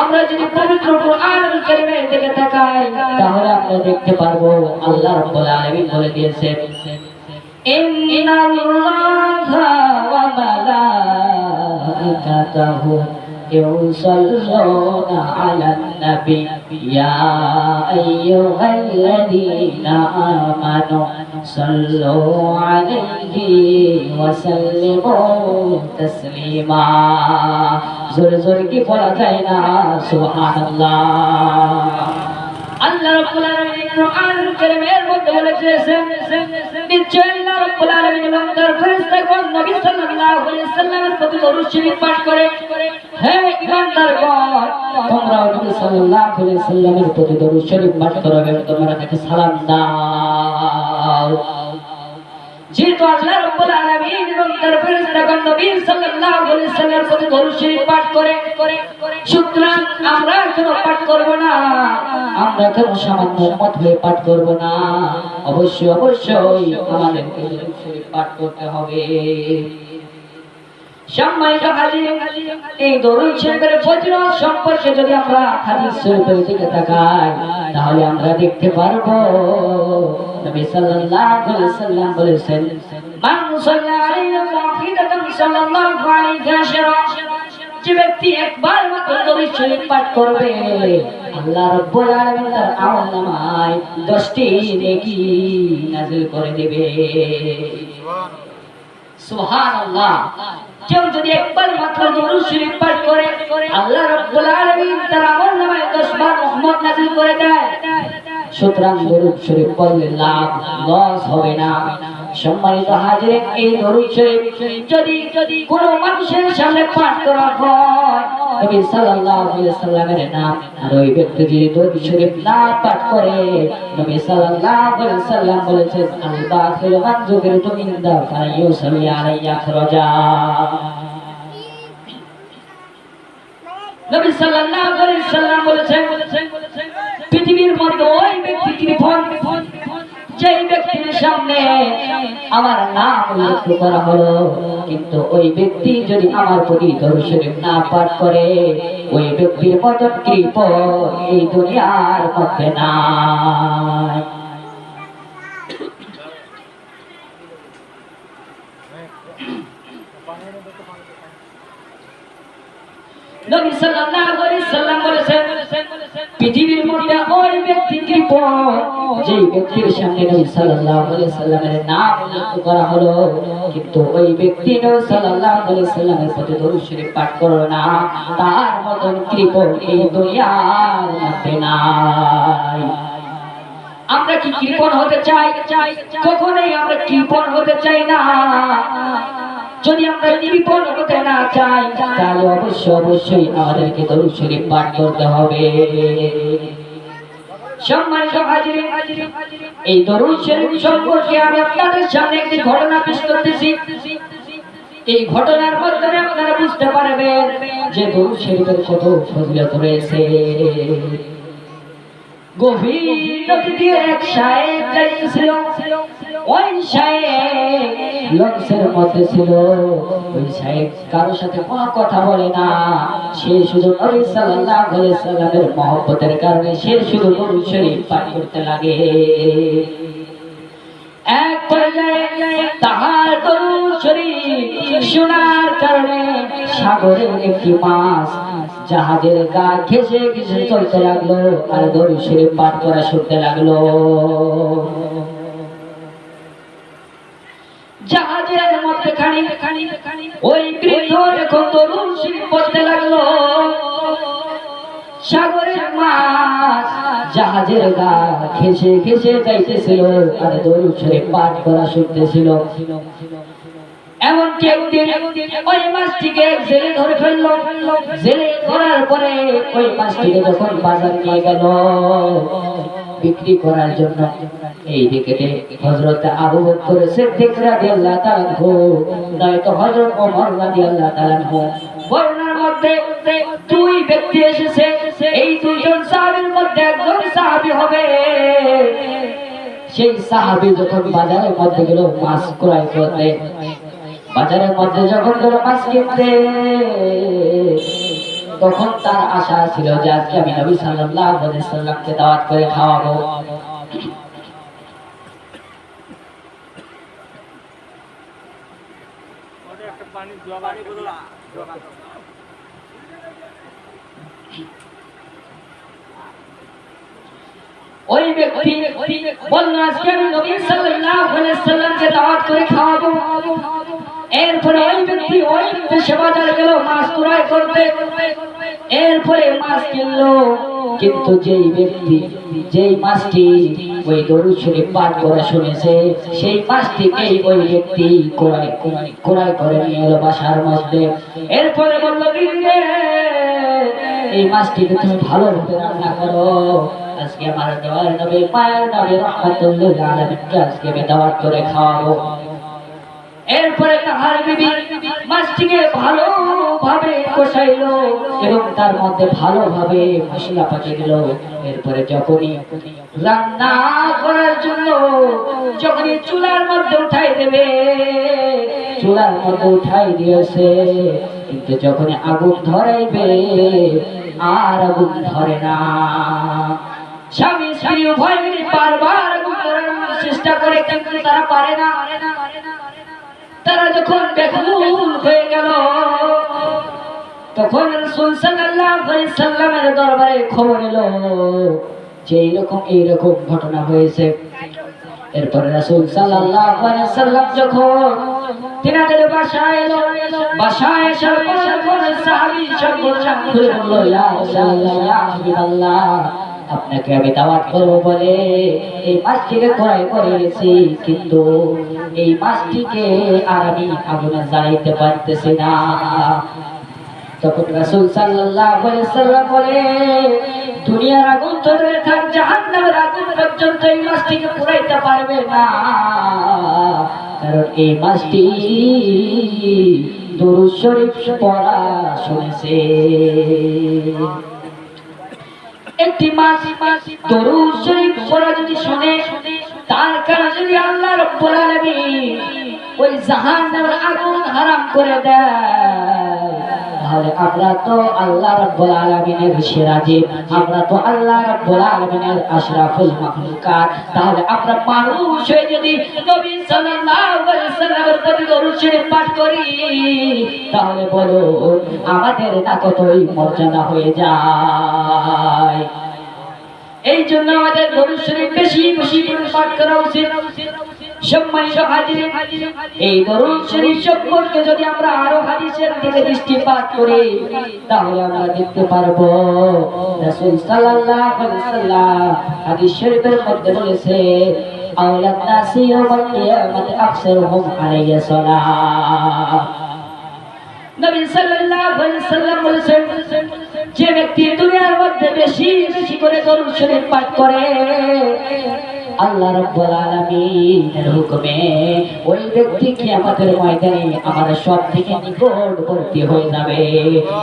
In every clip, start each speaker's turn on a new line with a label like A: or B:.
A: আমরা যদি পবিত্র কোরআন কারিমের দিকে তাকাই তাহলে আমরা দেখতে পারবো আল্লাহ রাব্বুল আলামিন বলে দিয়েছেন ইন্নাল্লাহা ওয়া মালাইকাতাহু يصلون على النبي يا أيها الذين آمنوا صلوا عليه وسلموا تسليما জোরে জোরে কি পড়া যায় না? সুবহানাল্লাহ। আল্লাহ রাব্বুল আলামিন কোরআনুল কারীমের মধ্যে বলেছেন নিশ্চয় আল্লাহ রাব্বুল আলামিন বান্দার ফেরেশতাগণ নবী সাল্লাল্লাহু আলাইহি সাল্লামের প্রতি দরুদ পাঠ করে। হে ইমানদারগণ, তোমরা নবী সাল্লাল্লাহু আলাইহি সাল্লামের প্রতি দরুদ শরীফ পাঠ করো তোমরা তাকে সালাম দাও। যেহেতু আল্লাহ রব্বুল আলামিন এবং তার ফেরেশতাগণ নবী সাল্লাল্লাহু আলাইহি সাল্লামের প্রতি দরুদ শরীফ পাঠ করে সুতরাং আমরা কেন পাঠ করব না। আমরা কেন সামান্য উম্মত হয়ে পাঠ করব না। অবশ্যই অবশ্যই আমাদেরকে দরুদ শরীফ পাঠ করতে হবে। সম্মানিত হাজির, এই দরুদ শরীফের ফজিলত সম্পর্কে যদি আমরা হাদিস শরীফের দিকে তাকাই, তাহলে আমরা দেখতে পারব, নবী সাল্লাল্লাহু আলাইহি আল্লাহ রাব্বুল আলামিন তার আমলনামায় 10টি নেকি নাযিল করে দেবে। সুবহানাল্লাহ। কেউ যদি একবার মাত্র দরুদ শরীফ পাঠ করে, আল্লাহ রাব্বুল আলামিন তার আমলনামায় 10 বার রহমত নাযিল করে দেয়। সুতরাং দরুদ শরীফ পড়লে লাভ লস হবে না। সম্মানিত হাজির, এই দরুদ যদি যদি কোনো মানুষের সামনে পাঠ করা হয়, নবী সাল্লাল্লাহু আলাইহি সাল্লামের নাম আর ওই ব্যক্তি যদি দরুদ শরীফ না পাঠ করে, নবী সাল্লাল্লাহু আলাইহি সাল্লাম বলেছেন আল বাখির মান যুগের তুমিন্দা ফায়ুসাল্লি আলাইয়া খরজা নবী সাল্লাল্লাহু আলাইহি সাল্লাম বলেছেন, পৃথিবীর মধ্যে ওই ব্যক্তি কৃপণ যেই ব্যক্তির সামনে আমার নাম উল্লেখ করা হলো, কিন্তু ওই ব্যক্তি যদি আমার প্রতি দর্শনীয় না পাঠ করে, ওই ব্যক্তির মতো কৃপ এই দুনিয়ার মধ্যে নাই। নবী সাল্লাল্লাহু আলাইহি সাল্লাম বলেছেন, পৃথিবীর মধ্যে ওই ব্যক্তি কৃপ যেই ব্যক্তির সামনে নবী সাল্লাল্লাহু আলাইহি সাল্লামের নাম উল্লেখ করা হলো, কিন্তু ওই ব্যক্তি নবী সাল্লাল্লাহু আলাইহি সাল্লামের প্রতি দরুদ শরীফ পাঠ করল না, তার মতন কৃপ এই দুনিয়ার মধ্যে নাই। আমরা কি কৃপণ হতে চাই? কখনোই আমরা কৃপণ হতে চাই না। যদি আমরা কৃপণ হতে না চাই, তাহলে অবশ্যই অবশ্যই আমাদেরকে দরুদ শরীফ পাঠ করতে হবে। এই ঘটনার মাধ্যমে বুঝতে পারবেন যে দরুদ শরীফের কত রয়েছে। গভীর নদী দিয়ে এক সাহেব ওই সাহেব, লঞ্চের মধ্যে ছিল। ওই সাহেব কারোর সাথে কোনো কথা বলে না। সে শুধু নবী সাল্লাল্লাহু আলাইহি সাল্লামের মহব্বতের কারণে সে শুধু দরুদ শরীফ পাঠ করতে লাগে। এক পর্যায়ে তাহার দরুদ শরীফ শোনার কারণে সাগরের একটি মাছ জাহাজের গা ঘেসে ঘেসে চলতে লাগল আর দরুদ শরীফ পাঠ করা শুনতে লাগল। জাহাজের মধ্যে খানি ওই বৃদ্ধ যখন তরুণ শরীফ পড়তে লাগল, সাগরের মাছ জাহাজের গা ঘেসে ঘেসে যাইতেছিল, আর দরুদ শরীফ পাঠ করা শুনতেছিল এমনকি একদিন ওই মাছটিকে জেলে ধরে ফেলল। জেলে ধরার পরে ওই মাছটিকে যখন বাজার নিয়ে গেল বিক্রি করার জন্য। এই দিকে হজরত আবু সিদ্দিক রাদিয়াল্লাহু তাআলা ওমর রাদিয়াল্লাহু তাআলা মধ্যে দুই ব্যক্তি এসেছে, এই দুইজন সাহাবীর মধ্যে একজন সাহাবী হবে। সেই সাহাবী যখন বাজারের মধ্যে গেল, মাছ ক্রয় করতে। বাজারের মধ্যে যখন গেল মাছ কিনতে তখন তার আশা ছিল যে আজকে আমি নবী সাল্লাল্লাহু সাল্লামকে দাওয়াত করে খাওয়াবো। ওই ব্যক্তি বলল, আজকে আমি নবী সাল্লাল্লাহু করে খাওয়াবো। এরপরে ওই ব্যক্তি ওই দেশে বাজারে গেল মাছ ক্রয় করতে এরপরে মাছ কিনলো কিন্তু যেই ব্যক্তি যেই মাছটি ওই দরুদ শরীফ পাঠ করে শুনেছে সেই মাছটিকেই ওই ব্যক্তি ক্রয় ক্রয় করে নিয়ে এলো বাসার মধ্যে। এরপরে বলল "বিবি রে, এই মাছটিকে তুমি ভালোভাবে রান্না করো। আজকে আমার দেওয়ার নবী মায়ের নবী রহমতুল্লাহ আলমিনকে আজকে আমি দাওয়াত করে খাওয়াবো। এরপরে তাহার বিবি মাছটিকে ভালোভাবে কষাইলো এবং তার মধ্যে ভালোভাবে মশলা পাঠিয়ে দিল। এরপরে যখনই রান্না করার জন্য যখনই চুলার মধ্যে উঠাই দেবে, চুলার মধ্যে উঠাই দিয়েছে। কিন্তু যখনই আগুন ধরাইবে, আর আগুন ধরে না। স্বামী স্ত্রী উভয় মিলে বারবার আগুন ধরানোর চেষ্টা করে, কিন্তু তারা পারে না। তারা যখন বেকুল হয়ে গেল, তখন সাল্লাল্লাহু আলাইহি সাল্লামের দরবারে খবর এলো যে এইরকম এইরকম ঘটনা হয়েছে। এরপরে রাসূল সাল্লাল্লাহু আলাইহি সাল্লাম যখন তিনাদের বাসায় এলো, বাসায় পর সাহাবী বললাম বলল, ইয়া রাসূলুল্লাহ ইয়া হাবিবাল্লাহ। আপনাকে আমি দাওয়াত করব বলে এই মাছটিকে ক্রয় করে এনেছি কিন্তু এই মাছটিকে আর আমি আগুনে জ্বালাইতে পারতেছি না। তখন রাসূল সাল্লাল্লাহু আলাইহি সাল্লাম বলে, দুনিয়ার আগুন দূরে থাক, জাহান্নামের আগুন পর্যন্ত এই মাছটিকে পুরাইতে পারবে না। কারণ এই মাছটি দুরূদ শরীফ পড়া শুনেছে। একটি মাস দরুদ শরীফ পড়া যদি শুনে, তার কারণে যদি আল্লাহ রব্বুল আলামিন ওই জাহান্নামের আগুন হারাম করে দেয়। তাহলে আমরা তো আল্লাহ রাব্বুল আলামিনের সেরা জীব আমরা তো আল্লাহ রাব্বুল আলামিনের আশরাফুল মাখলুকাত। তাহলে আমরা মানুষ হয়ে যদি নবী সাল্লাল্লাহু আলাইহি সাল্লামের প্রতি দরুদ শরীফ পাঠ করি, তাহলে বলো, আমাদের না কতই মর্যাদা হয়ে যায়? এই জন্য আমাদের দরুদ শরীফ বেশি বেশি করে পাঠ করা উচিত। সম্মানিত হাজির, এই দরুদ শরীফ যদি আমরা আরও হাদিসের দৃষ্টিপাত করি, তাহলে আমরা দেখতে পারব, রাসূল সাল্লাল্লাহু আলাইহি বলেছে, আওলাদ নাসি ইয়াউমাল কিয়ামাতি আকসারুহুম আলাইহি সালাম। নবী সাল্লাল্লাহু আলাইহি যে ব্যক্তি দুনিয়ার মধ্যে বেশি বেশি করে দরুদ শরীফ পাঠ করে আল্লাহ রাব্বুল আলামিনের হুকুমে ওই ব্যক্তি কিয়ামতের ময়দানে আমাদের সব থেকে নিকটবর্তী হয়ে যাবে।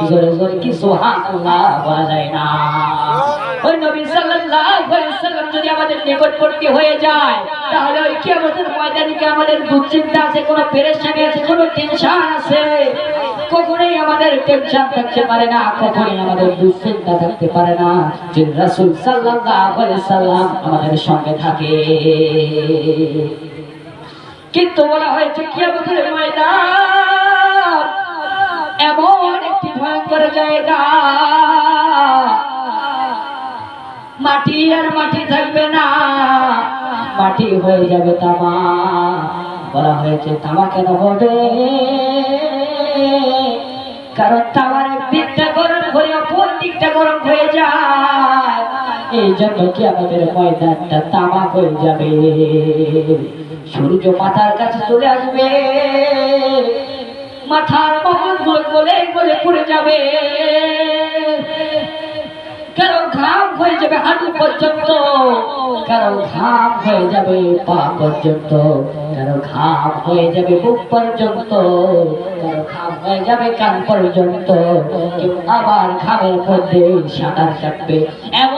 A: জোরে জোরে কি সুবহানাল্লাহ বলা যায় না। ওই নবী সাল্লাল্লাহু আলাইহি সাল্লাম যদি আমাদের নিকটবর্তী হয়ে যায়, তাহলে ওই কিয়ামতের ময়দানে কি আমাদের দুশ্চিন্তা আছে, কোনো পেরেশানি আছে, কোনো টেনশন আছে? আমাদের আমাদের আমাদের সঙ্গে থাকে। কিন্তু বলা হয়েছে কিয়ামতের ময়দান এমন একটি ভয়ঙ্কর জায়গা। মাটি আর মাটি থাকবে না, মাটি হয়ে যাবে তামা। বলা হয়েছে তামা কেন হবে? কারণ তাওয়ার এক দিকটা গরম হয়ে, অপর দিকটা গরম হয়ে যায়। এই জন্য কি আমাদের ময়দানটা তামা হয়ে যাবে? সূর্য মাথার কাছে চলে আসবে। মাথার মহল বলে গলে পড়ে যাবে। কারও ঘাম হয়ে যাবে হাঁটু পর্যন্ত। কারও ঘাম হয়ে যাবে পা পর্যন্ত। কারণ ঘাম হয়ে যাবে বুক পর্যন্ত। কারও ঘাম হয়ে যাবে কান পর্যন্ত। আবার ঘামের মধ্যে সাঁতার কাটবে। এমন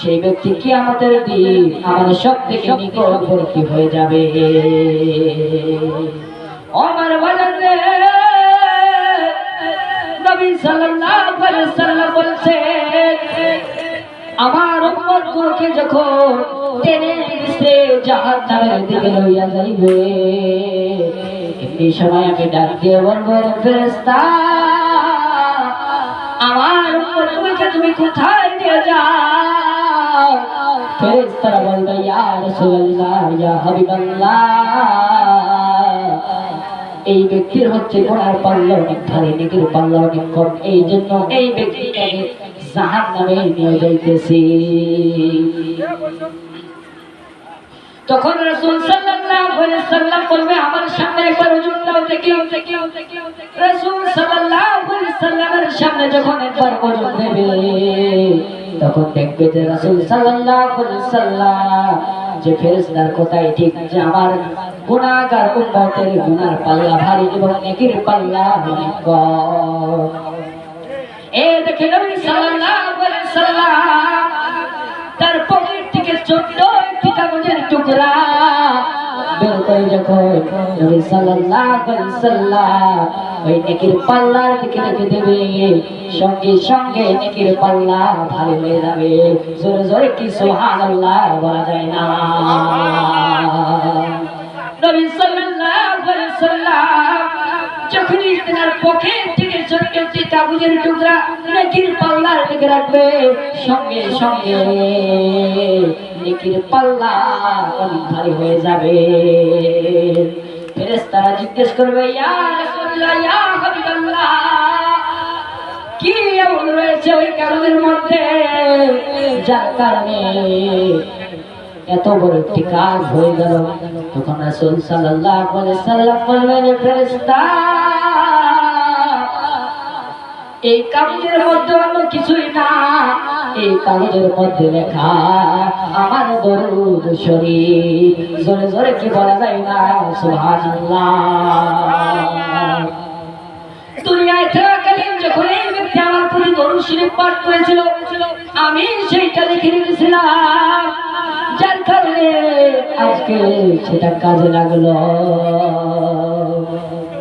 A: সেই ব্যক্তি কি আমাদের দিন, আমাদের সব থেকে নিকটবর্তী হয়ে যাবে? আমার বাজারে নবী সাল্লাল্লাহু আলাইহি সাল্লাম বলেছেন আমার উম্মত গুলোকে যখন টেনে দিছে জাহান্নামের দিকে লইয়া যাইবে এই সময় আমি ডাক দিয়ে বলব, ফেরেশতা, আমার উম্মত তুমি কোথায় নিয়ে যাও? ফেরেশতারা বলবে ইয়া রাসূলুল্লাহ ইয়া হাবিবাল্লাহ এই ব্যক্তির হচ্ছে গোড়ার পাল্লা অনেক ভারী নেকির পাল্লা অনেক কম এই জন্য এই ব্যক্তিটাকে জাহান নামে নিয়ে যাইতেছি তখন রাসূল সাল্লাল্লাহু আলাইহি সাল্লাম বলবে আমার সামনে একবার হুজুর দাও দেখি রাসূল সাল্লাল্লাহু সামনে যখন একবার হুজুর দেবে, তখন দেখবে যে রাসূল সাল্লাম যে ফেরেশতার কথাই ঠিক, যে আমার গুনাহগার উম্মতের গুনার পাল্লা ভারী এবং নেকির পাল্লা অনেক এ দেখে নবী সাল্লাল্লাহু তার পকেট থেকে ছোট্ট একটি কাগজের টুকরা করে যখন নবী সাল্লাল্লাহু আলাইহি সাল্লাম ওই নেকির পাল্লার দিকে রেখে দেবে সঙ্গে সঙ্গে নেকির পাল্লা ভারী হয়ে যাবে। জোরে জোরে কি সুবহানাল্লাহ বলা যায় না। নবী সাল্লাল্লাহু আলাইহি সাল্লাম যখনই তেনার পকেট থেকে ছোট্ট একটি কাগজের টুকরা নেকির পাল্লার দিকে রাখবে, সঙ্গে সঙ্গে নেকির পাল্লা অনেক ভারী হয়ে যাবে। ফেরেশতারা জিজ্ঞেস করবে, ইয়া কি এমন রয়েছে ওই কাগজের মধ্যে? যার কারণে এত বড় একটি কাজ হয়ে গেল। তখন রাসূল সাল্লাল্লাহু আলাইহি সাল্লাম বললেন ফেরেশতা, এই কাগজের মধ্যে অন্য কিছুই না। এই কাগজের মধ্যে লেখা, আমার দরুদ শরীফ। জোরে জোরে কি বলা যায় না? সুবহানাল্লাহ। দুনিয়ায় থাকাকালীন যখন এই ব্যক্তি আমার প্রতি দরুদ শরীফ পাঠ করেছিল, আমি সেইটা লিখে রেখেছিলাম আজকে সেটা কাজে লাগল?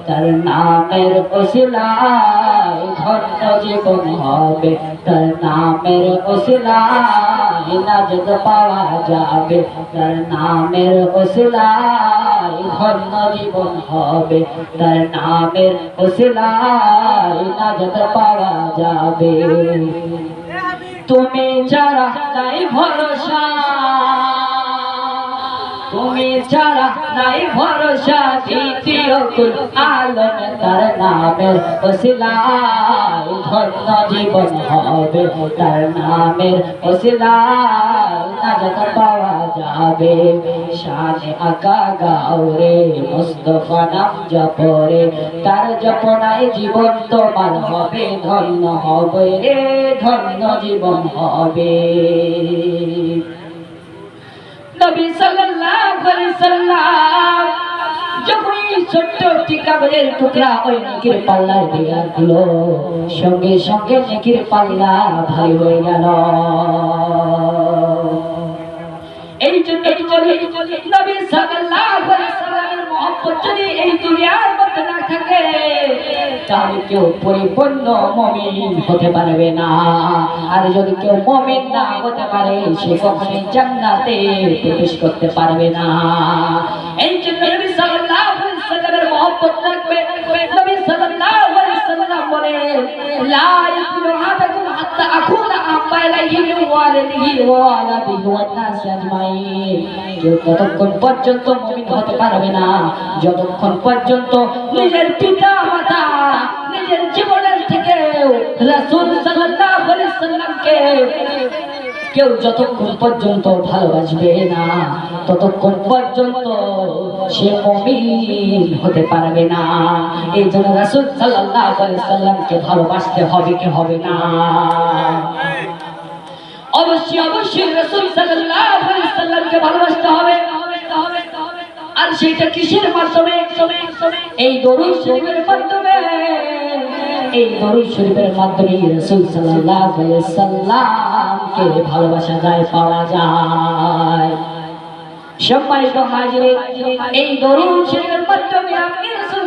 A: তার নামের ওসিলায় ধন্য জীবন হবে, তার নামের ওসিলায় নাজত পাওয়া যাবে, তার নামের ওসিলায় ধন্য জীবন হবে, তার নামের ওসিলায় নাজত পাওয়া যাবে। তুমি যারা তাই ভরসা তুমি ছাড়া নাই ভরসা দ্বিতীয় কুল আলম তার নামের ধন্য জীবন হবে। তার নামের নাজাত পাওয়া যাবে। শানে আকা গাওরে, মুস্তফা নাম জপরে। তার জপনায় জীবন তোমার হবে, ধন্য হবে রে, ধন্য জীবন হবে। নবী সাল্লাল্লাহু আলাইহি সাল্লাম যখন এই ছোট্ট টিকাবের টুকরা ওই নেকির পাল্লার দিয়ে দিল সঙ্গে সঙ্গে নেকির পাল্লা ভারী হয়ে গেল। এই জন্য নবী সাল্লাল্লাহু আলাইহি সাল্লামের মহব্বত এই দুনিয়ার মধ্যে না থাকে, তাহলে কেউ পরিপূর্ণ মমিন হতে পারবে না। আর যদি কেউ মমিন না হতে পারে, সে কখনই জান্নাতে প্রবেশ করতে পারবে না। এই জন্য মহব্বত রাখবে নবী সাল্লাল্লাহু আলাইহি সাল্লাম বলে লা ইয়াকুলু আহাদাকুম হাত্তা আকুনা আব্বা যতক্ষণ পর্যন্ত নিজের পিতা মাতা নিজের জীবনের থেকে রাসূল কেউ যতক্ষণ পর্যন্ত ভালোবাসবে না, ততক্ষণ পর্যন্ত সে মমিন হতে পারবে না। এই জন্য রাসূল আলাইহি সাল্লামকে ভালোবাসতে হবে কি হবে না? অবশ্যই অবশ্যই রাসূল সাল্লামকে ভালোবাসতে হবে। আর সেটা কিসের মাধ্যমে? এই দরুদ শরীফের মাধ্যমে। এই শরীফের মাধ্যমে রাসূল ভালোবাসা যায়, পাওয়া যায়। সম্মানিত হাজিরে এই দরুদ শরীফের মাধ্যমে আপনি রাসূল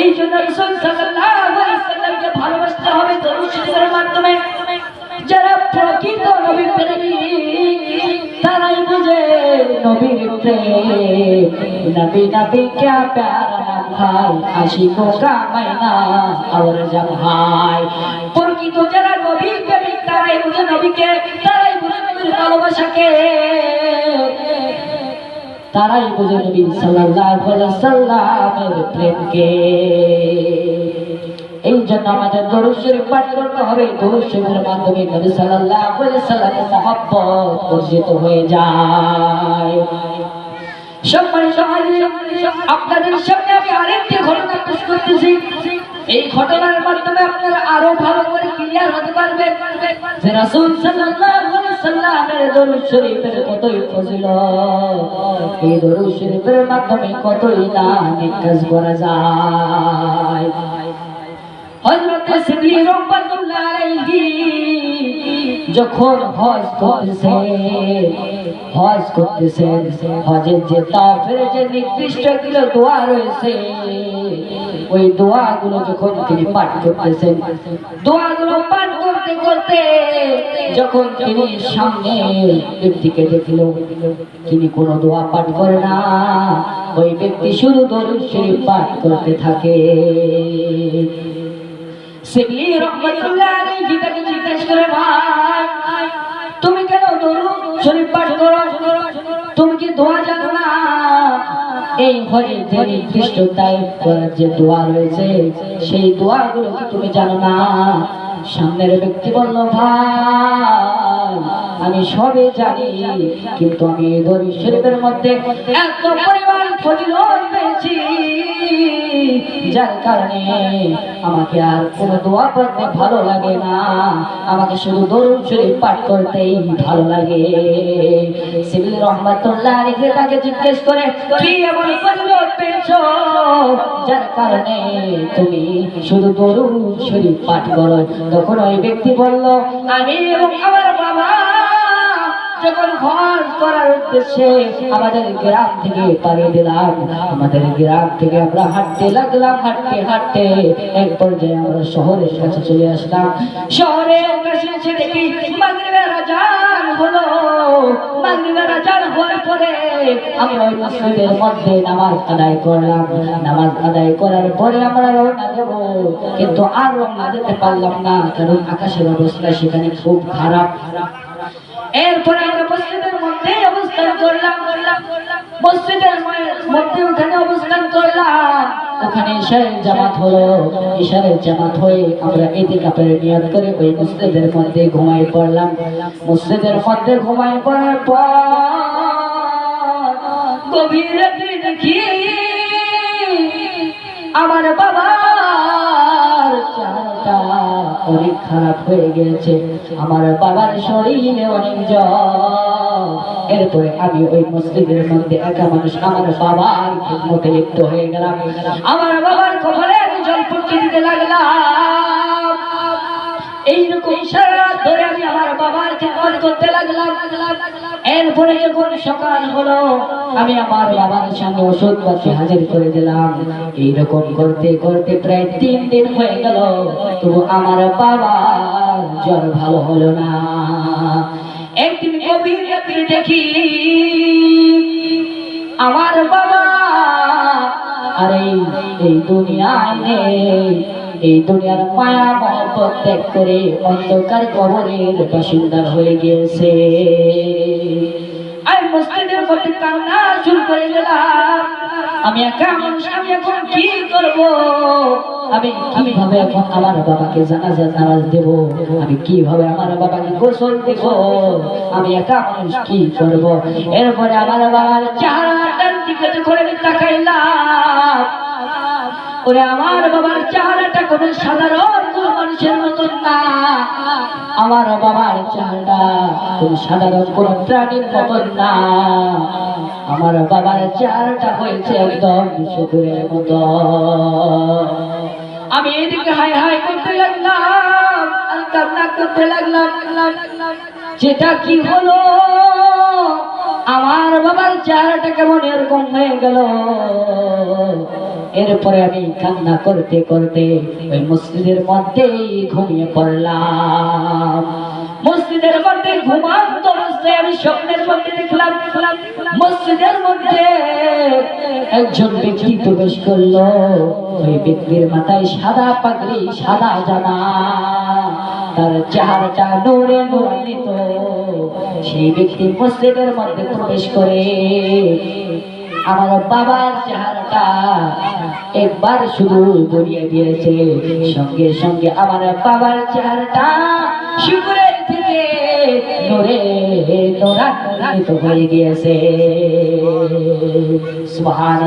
A: এই জন্য রসুল সাল্লাল্লাহু আলাইহি সাল্লামকে ভালোবাসতে হবে দরুদ শরীফের মাধ্যমে। যারা প্রকৃত নবী প্রেমিক তারাই বুঝে নবীর প্রেম। নবী নবী কে প্যারা ভাই হাসি কো কামাইনা আর জব ভাই প্রকৃত যারা নবী প্রেমিক তারাই বুঝে নবীকে, তারাই বুঝে নবীর ভালোবাসাকে। তারাই বুঝে নবী সাল্লাল্লাহু আলাইহি সাল্লামের প্রেমকে। এই জন্য আমাদের দরুদ শরীফ পাঠ করতে হবে। দরুদ শরীফের মাধ্যমে নবী সাল্লাল্লাহু আলাইহি সাল্লামের মহব্বত অর্জিত হয়ে যায়। সম্মানিত হাজির আপনাদের সামনে আমি আরেকটি ঘটনা পেশ করতেছি। এই ঘটনার মাধ্যমে আপনারা আরও ভালো করে ক্লিয়ার হতে পারবেন যে রাসূল এই মাধ্যমে কতই যখন হজ করতেছেন হজ করতেছেন হজের যে তাফের যে নির্দিষ্টগুলো দোয়া রয়েছে ওই দোয়াগুলো যখন তিনি পাঠ করতেছেন, দোয়াগুলো পাঠ করতে করতে যখন তিনি সামনে ব্যক্তিকে দেখল, তিনি কোনো দোয়া পাঠ করে না। ওই ব্যক্তি শুধু দরুদ শরীফ পাঠ করতে থাকে। তুমি কেন দরুদ শরীফ পাঠ করো? তুমি কি দোয়া জানো না? এই হরি যে নির্দিষ্ট টাইপ করার যে দোয়া রয়েছে, সেই দোয়াগুলো তুমি জানো না? সামনের ব্যক্তি বলল, ভাই আমি সবে জানি, কিন্তু আমি দরুদ শরীফের মধ্যে এত পরিমাণ ফজিলত পেয়েছি, যার কারণে আমাকে আর কোনো দোয়া করতে ভালো লাগে না। আমাকে শুধু দরুদ শরীফ পাঠ করতেই ভালো লাগে। সিবিল রহমাতুল্লাহ আলাইহি তাকে জিজ্ঞেস করে, কি এমন ফজিলত পেয়েছ? যার কারণে তুমি শুধু দরুদ শরীফ পাঠ করো। তখন ওই ব্যক্তি বলল, আমি এবং আমার বাবা যখন হজ করার উদ্দেশ্যে আমাদের গ্রাম থেকে পাড়ি দিলাম আমাদের গ্রাম থেকে আমরা হাঁটতে লাগলাম, হাঁটতে হাঁটতে এক পর্যায়ে আমরা শহরের কাছে চলে আসলাম। দেব। কিন্তু আর পারলাম না, কারণ আকাশের অবস্থা সেখানে খুব খারাপ খারাপ। এরপরে আমরা মসজিদের মধ্যে অবস্থান করলাম মসজিদের মধ্যে ওখানে অবস্থান করলাম। ওখানে ইশারের জামাত হলো। ইশারের জামাত হয়ে আমরা এদিক কাপের নিয়ত করে ওই মসজিদের মধ্যে ঘুমাই পড়লাম। মসজিদের মধ্যে ঘুমাই পড়ার পর গভীর রাত্রে দেখি আমার চাটা অনেক খারাপ হয়ে গেছে আমার বাবার শরীরে অনেক এরপরে আমি ওই মসজিদের মধ্যে একা মানুষ, আমার বাবার মতে লিপ্ত হয়ে গেলাম। আমার বাবার কপালে আমি জল পড়তে দিতে লাগলাম। এইরকম সারা ধরে আমি আমার বাবার খেদমত করতে লাগলাম। এরপরে যখন সকাল হলো, আমি আমার বাবার সঙ্গে ওষুধ পাতি হাজির করে দিলাম। এইরকম করতে করতে প্রায় তিন দিন হয়ে গেল। তবু আমার বাবা জ্বর ভালো হলো না। একদিন রাত্রে দেখি আমার বাবা আরে এই দুনিয়ায় নেই। এই দুনিয়ার মায়া মহব্বত ত্যাগ করে অন্ধকার কবরের বাসিন্দা হয়ে গিয়েছে। আমি করে দিলাম। আমি মানুষ, আমি এখন কি আমি কীভাবে এখন আমার বাবাকে আমি কীভাবে আমার বাবাকে গোসল দেব? আমি একা মানুষ কি করব? এরপরে আমার বাবার চেহারাটার দিকে আমি তাকাইলাম। ওরে আমার বাবার চেহারাটা কোনো সাধারণ কোনো মানুষের মতন না। আমার বাবার চেহারাটা কোনো সাধারণ কোনো প্রাণীর মতন না। আমার বাবার চেহারাটা হয়েছে একদম শুকুরের মতো। আমি এদিকে হাই হাই করতে লাগলাম আর কান্না করতে লাগলাম। যেটা কি হলো? আমার বাবার চেহারাটা কেমন এরকম হয়ে গেল? এরপরে আমি কান্না করতে করতে ওই মসজিদের মধ্যেই ঘুমিয়ে পড়লাম। মসজিদের মধ্যে ঘুমান্ত অবস্থায় আমি স্বপ্নের মধ্যে দেখলাম, মসজিদের মধ্যে একজন ব্যক্তি প্রবেশ করল। ওই ব্যক্তির মাথায় সাদা পাগড়ি, সাদা জামা। তার চেহারাটা নোরে নোরান্বিত। সেই ব্যক্তি মসজিদের মধ্যে প্রবেশ করে আমার বাবার চেহারাটা একবার শুধু গড়িয়ে দিয়েছে। সঙ্গে সঙ্গে আমার বাবার চেহারাটা শুকুরের থেকে নোরে নোরান্বিত হয়ে গিয়েছে। হয়ে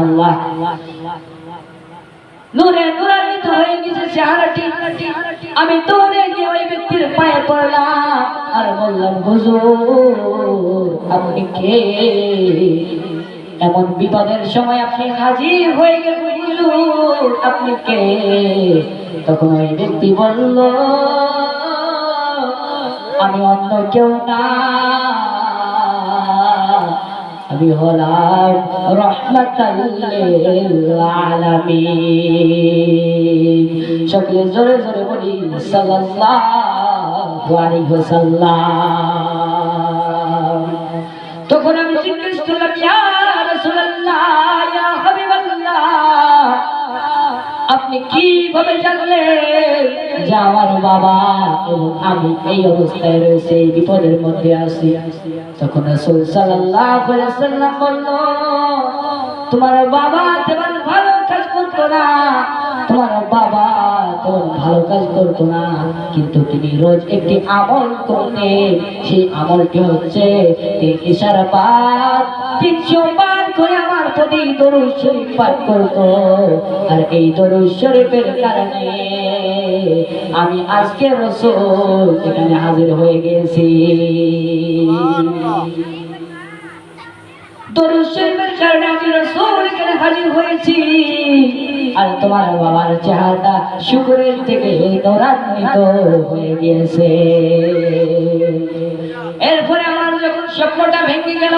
A: আমি পড়লাম বললাম এমন বিপদের সময় আপনি হাজির হয়ে হুজুর, আপনি কে? তখন ওই ব্যক্তি বলল, আমি অন্য কেউ না। আমি হলাম রহমতাল্লিল সকলে জোরে জোরে বলি ওয়াসাল্লাম। তখন আমি জিজ্ঞেস আপনি কীভাবে জানলেন যে আমার বাবা এবং আমি এই অবস্থায় রয়েছে, এই বিপদের মধ্যে আসি তখন রাসূল সাল্লাল্লাহু আলাইহি সাল্লাম বলল, তোমার বাবা তেমন ভালো কাজ করতো না। তোমার বাবা ভালো কাজ করতো না। কিন্তু তিনি রোজ একটি আমল করতেন। সেই আমলটি হচ্ছে ইশারা করে আমার করতো। আমি আজকে রসুল এখানে হাজির হয়ে গেছি। আর তোমার বাবার চেহারাটা শুকুরের থেকে নৌরান্বিত হয়ে গিয়েছে। এরপরে আমার যখন স্বপ্নটা ভেঙে গেল,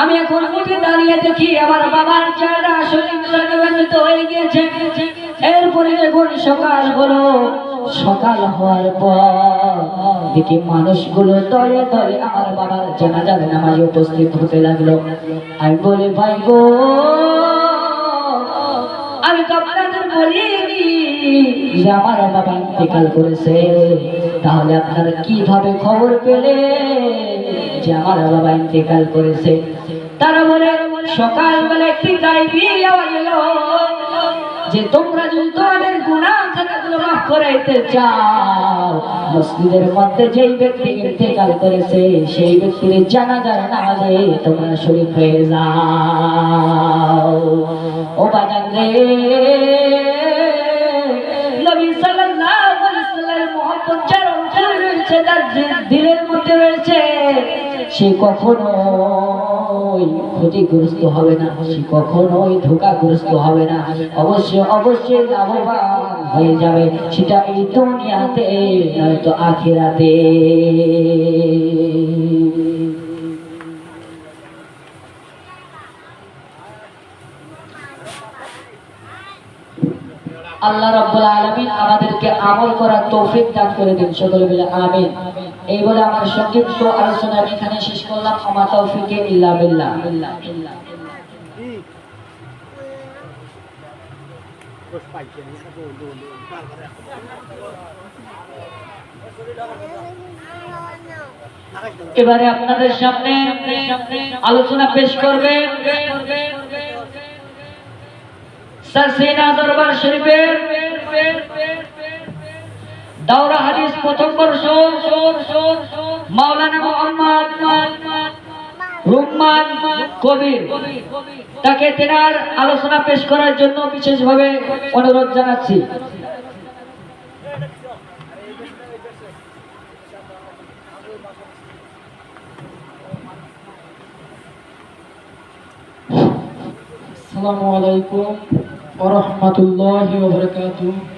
A: আমি এখন উঠে দাঁড়িয়ে দেখি আমার বাবার চেহারা আসলে নৌরান্বিত হয়ে গিয়েছে। এরপরে যখন সকাল হলো সকাল হওয়ার পর দেখি মানুষগুলো দলে দলে আমার বাবার জানাজার নামাজে উপস্থিত হতে লাগল। আমি বলি, ভাই গো, আমি তো আপনাদের যে আমার বাবা ইন্তেকাল করেছে। তাহলে আপনারা কীভাবে খবর পেলে যে আমার বাবা ইন্তেকাল করেছে? তারা বলে সকালবেলা একটি গাইবি আওয়াজ এলো যে তোমরা যদি তোমাদের গুনাহ খাতাগুলো মাফ করাইতে চাও, মসজিদের মধ্যে যেই ব্যক্তি ইন্তেকাল করেছে, সেই ব্যক্তির জানাজার নামাজে তোমরা শরীফ হয়ে যাও। ও বাজান রে, নবী সাল্লাল্লাহু আলাইহি ওয়াসাল্লামের মহব্বত যার অন্তরে রয়েছে, তার দিলের মধ্যে রয়েছে, সে কখনোই ক্ষতিগ্রস্ত হবে না। সে কখনোই ধোকাগ্রস্ত হবে না। অবশ্যই অবশ্যই লাভবান হয়ে যাবে। সেটা এই দুনিয়াতে, নয়তো আখিরাতে। আল্লাহ রাব্বুল আলামিন আমাদেরকে আমল করার তৌফিক দান করে দিন। সকলে বলে আমিন। এই বলে আমার সংক্ষিপ্ত আলোচনা এখানে শেষ করলাম। আমা তৌফিকে ইল্লা বিল্লাহ। এবারে আপনাদের সামনে আলোচনা পেশ করবে সাসিনা দরবার শরীফের দাওরা হাদিস প্রথম বর্ষ। মাওলানা মোহাম্মদ রুম্মান কবির। তাকে তেনার আলোচনা পেশ করার জন্য বিশেষভাবে অনুরোধ জানাচ্ছি।
B: আসসালামু আলাইকুম ওয়া রাহমাতুল্লাহি ওয়া বারাকাতুহু।